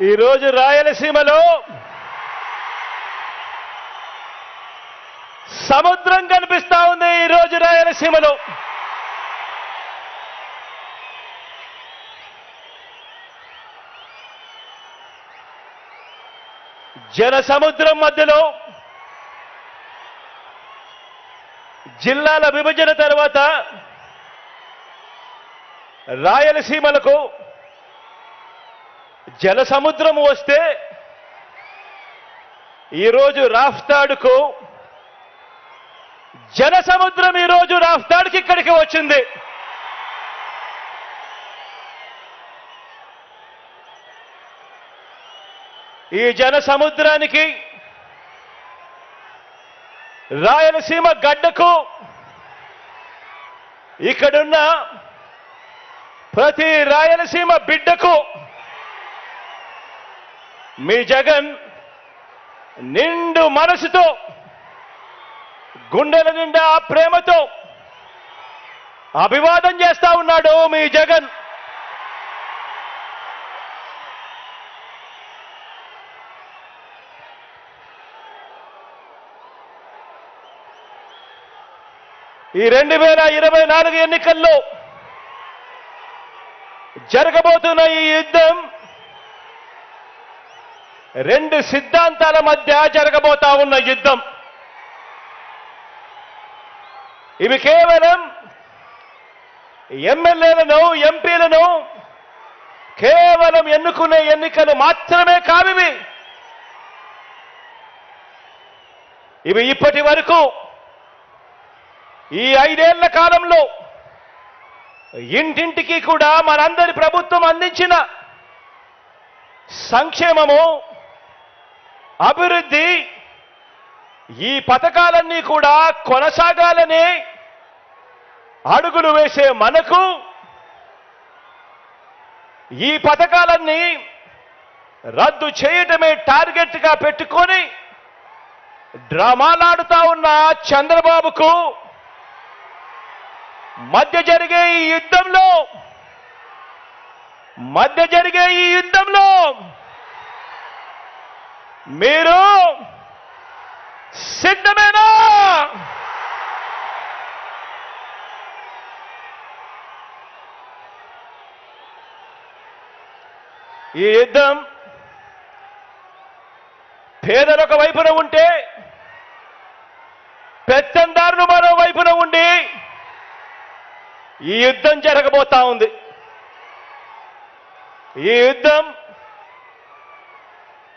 ఈరోజు రాయలసీమలో సముద్రం కనిపిస్తా ఉంది ఈరోజు రాయలసీమలో. జన సముద్రం మధ్యలో జిల్లాల విభజన తర్వాత రాయలసీమలకు జల సముద్రం వస్తే ఈరోజు రాఫ్తాడుకు జన సముద్రం ఈరోజు రాఫ్తాడుకి ఇక్కడికి వచ్చింది. ఈ జన సముద్రానికి రాయలసీమ గడ్డకు ఇక్కడున్న ప్రతి రాయలసీమ బిడ్డకు మీ జగన్ నిండు మనసుతో గుండెల నిండా ప్రేమతో అభివాదం చేస్తా ఉన్నాడు మీ జగన్. ఈ రెండు వేల ఇరవై నాలుగు ఎన్నికల్లో జరగబోతున్న ఈ యుద్ధం రెండు సిద్ధాంతాల మధ్య జరగబోతా ఉన్న యుద్ధం. ఇవి కేవలం ఎమ్మెల్యేలను ఎంపీలను కేవలం ఎన్నుకునే ఎన్నికలు మాత్రమే కావివి. ఇవి ఇప్పటి వరకు ఈ ఐదేళ్ళ కాలంలో ఇంటింటికి కూడా మనందరి ప్రభుత్వం అందించిన సంక్షేమము అభివృద్ధి ఈ పథకాలన్నీ కూడా కొనసాగాలని అడుగులు వేసే మనకు ఈ పథకాలన్నీ రద్దు చేయటమే టార్గెట్గా పెట్టుకొని డ్రామాలాడుతా ఉన్న చంద్రబాబుకు మధ్య జరిగే ఈ యుద్ధంలో మధ్య జరిగే ఈ యుద్ధంలో మీరు సిద్ధమేనా? ఈ యుద్ధం పేదలొక వైపున ఉంటే పెత్తందారులు మరో వైపున ఉండి ఈ యుద్ధం జరగబోతా ఉంది. ఈ యుద్ధం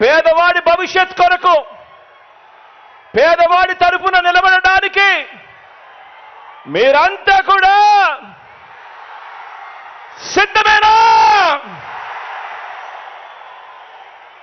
పేదవాడి భవిష్యత్ కొరకు పేదవాడి తరపున నిలబడడానికి మీరంతా కూడా సిద్ధమేనా?